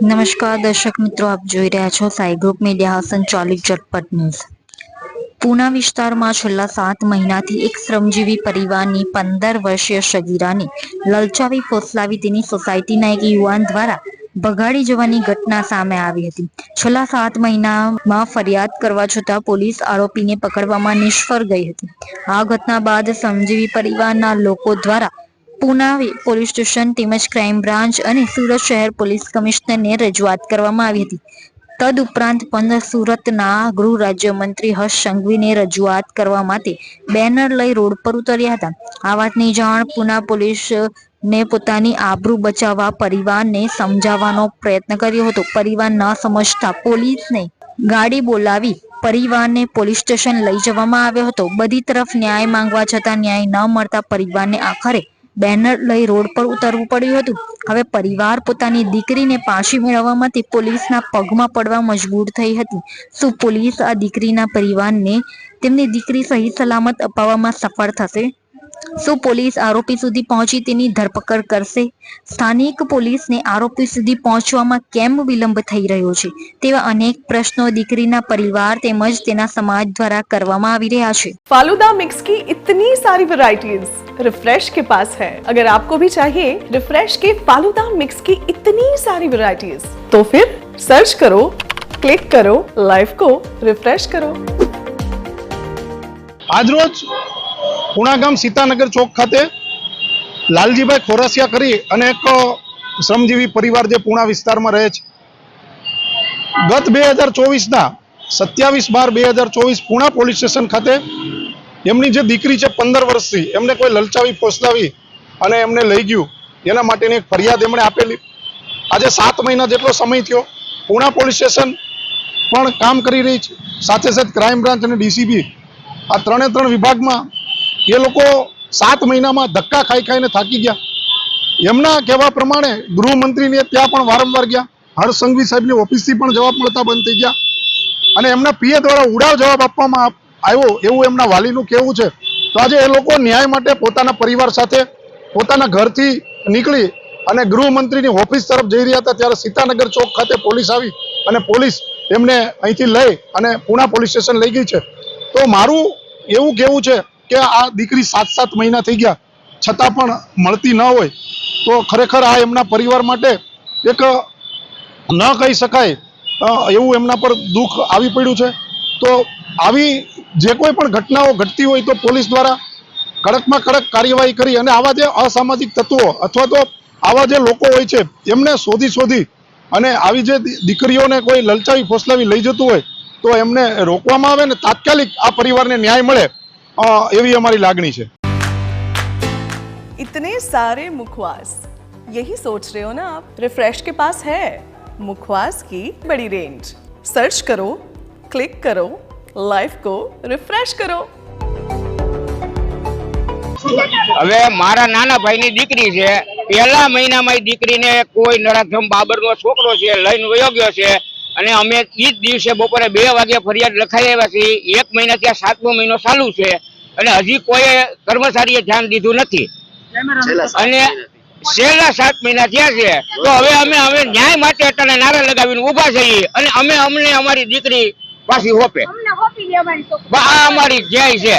નમસ્કાર, દર્શક મિત્રો, આપ જોઈ રહ્યા છો સાઈ ગ્રુપ મીડિયા સંચાલિત ઝટપટ ન્યૂઝ પૂના વિસ્તારમાં છેલ્લા સાત મહિનાથી એક શ્રમજીવી પરિવારની પંદર વર્ષીય સગીરાને લલચાવી ફોસલાવી તેની સોસાયટીના એક યુવાન દ્વારા ભગાડી જવાની ઘટના સામે આવી હતી. છેલ્લા સાત મહિનામાં ફરિયાદ કરવા છતાં પોલીસ આરોપીને પકડવામાં નિષ્ફળ ગઈ હતી. આ ઘટના બાદ શ્રમજીવી પરિવારના લોકો દ્વારા પુના પોલીસ સ્ટેશન તેમજ ક્રાઇમ બ્રાન્ચ અને સુરત શહેર પોલીસ કમિશનરને રજૂઆત કરવામાં આવી હતી. તદઉપરાંત પંદર સુરતના ગૃહ રાજ્યમંત્રી હર્ષ સંઘવીને રજૂઆત કરવા માટે બેનર લઈ રોડ પર ઉતર્યા હતા. આ વાતની જાણ પુના પોલીસ ને પોતાની આબરૂ બચાવવા પરિવારને સમજાવવાનો પ્રયત્ન કર્યો હતો. પરિવાર ન સમજતા પોલીસને ગાડી બોલાવી પરિવારને પોલીસ સ્ટેશન લઈ જવામાં આવ્યો હતો. બધી તરફ ન્યાય માંગવા છતાં ન્યાય ન મળતા પરિવારને આખરે બેનર લઈ રોડ પર ઉતરવું પડ્યું હતું. હવે પરિવાર પોતાની દીકરીને પાછી મેળવવા માટે પોલીસના પગમાં પડવા મજબૂર થઈ હતી. શું પોલીસ આ દીકરીના પરિવારને તેમની દીકરી સહી સલામત અપાવવામાં સફળ થશે? શું પોલીસ આરોપી સુધી પહોંચી તેની ધરપકડ કરશે સ્થાનિક પોલીસને આરોપી સુધી પહોંચવામાં કેમ વિલંબ થઈ રહ્યો છે તેવા અનેક પ્રશ્નો દીકરીના પરિવાર તેમજ તેના સમાજ દ્વારા કરવામાં આવી રહ્યા છે फालूदा मिक्स की इतनी सारी वैरायटीज रिफ्रेश के पास है अगर आपको भी चाहिए रिफ्रेश के फालूदा मिक्स की इतनी सारी वैरायटीज तो फिर सर्च करो क्लिक करो लाइफ को रिफ्रेश करो આજરોજ પુણા ગામ સીતાનગર ચોક ખાતે લાલજીભાઈ ખોરાસિયા કરી અને એક શ્રમજીવી પરિવાર જે પુણા વિસ્તારમાં રહે છે. ગત બે હજાર સત્યાવીસ બાર બે હજાર ચોવીસ પુણા પોલીસ સ્ટેશન ખાતે એમની જે દીકરી છે પંદર વર્ષથી એમને કોઈ લલચાવી, ફોસલાવી અને એમને લઈ ગયું. એના માટેની એક ફરિયાદ એમણે આપેલી. આજે સાત મહિના જેટલો સમય થયો. પુણા પોલીસ સ્ટેશન પણ કામ કરી રહી છે. સાથે સાથે ક્રાઇમ બ્રાન્ચ અને ડીસીબી આ ત્રણે ત્રણ વિભાગમાં એ લોકો સાત મહિનામાં ધક્કા ખાઈ ખાઈને થાકી ગયા. એમના કહેવા પ્રમાણે ગૃહમંત્રીને ત્યાં પણ વારંવાર ગયા. હર્ષ સંઘવી સાહેબની ઓફિસથી પણ જવાબ મળતા બંધ થઈ ગયા. અને એમના પીએ દ્વારા ઉડાવ જવાબ આપવામાં આવ્યો એવું એમના વાલીનું કહેવું છે. તો આજે એ લોકો ન્યાય માટે પોતાના પરિવાર સાથે પોતાના ઘરથી નીકળી અને ગૃહમંત્રીની ઓફિસ તરફ જઈ રહ્યા હતા ત્યારે સીતાનગર ચોક ખાતે પોલીસ આવી અને પોલીસ એમને અહીંથી લઈ અને પુણા પોલીસ સ્ટેશન લઈ ગઈ છે. તો મારું એવું કહેવું છે કે આ દીકરી સાત સાત મહિના થઈ ગયા, છતાં પણ મળતી ન હોય, તો ખરેખર આ એમના પરિવાર માટે એક, ન કહી શકાય એવું એમના પર દુઃખ આવી પડ્યું છે. તો આવી જે કોઈ પણ ઘટનાઓ ઘટતી હોય તો પોલીસ દ્વારા કડકમાં કડક કાર્યવાહી કરી અને આવા જે અસામાજિક તત્વો અથવા તો આવા જે લોકો હોય છે, એમને શોધી શોધી અને આવી જે દીકરીઓને કોઈ લલચાવી ફોસલાવી લઈ જતું હોય, તો એમને રોકવામાં આવે ને તાત્કાલિક આ પરિવારને ન્યાય મળે. એવી અમારી લાગણી છે इतने सारे मुखवास यही सोच रहे हो ना आप रिफ्रेश के पास है मुखवास की बड़ी रेंज सर्च करो क्लिक करो लाइफ को रिफ्रेश करो હવે મારા નાના ભાઈની દીકરી છે પહેલા મહિનામાં એ દીકરીને કોઈ નરાધમ બાબરનો છોકરો છે લઈને વયો ગયો છે અને અમે જ દિવસે બપોરે બે વાગે ફરિયાદ લખાઈ આવ્યા છીએ એક મહિનાથી આ સાતમો મહિનો ચાલુ છે અને હજી કોઈ કર્મચારીએ ધ્યાન દીધું નથી. અને છેલ્લા સાત મહિના થયા છે. તો હવે અમે હવે ન્યાય માટે અત્યારે નારા લગાવીને ઊભા થઈએ અને અમે અમને અમારી દીકરી પાછી હોપે. અમને હોપી લેવાની તો. બા આ અમારી જય છે.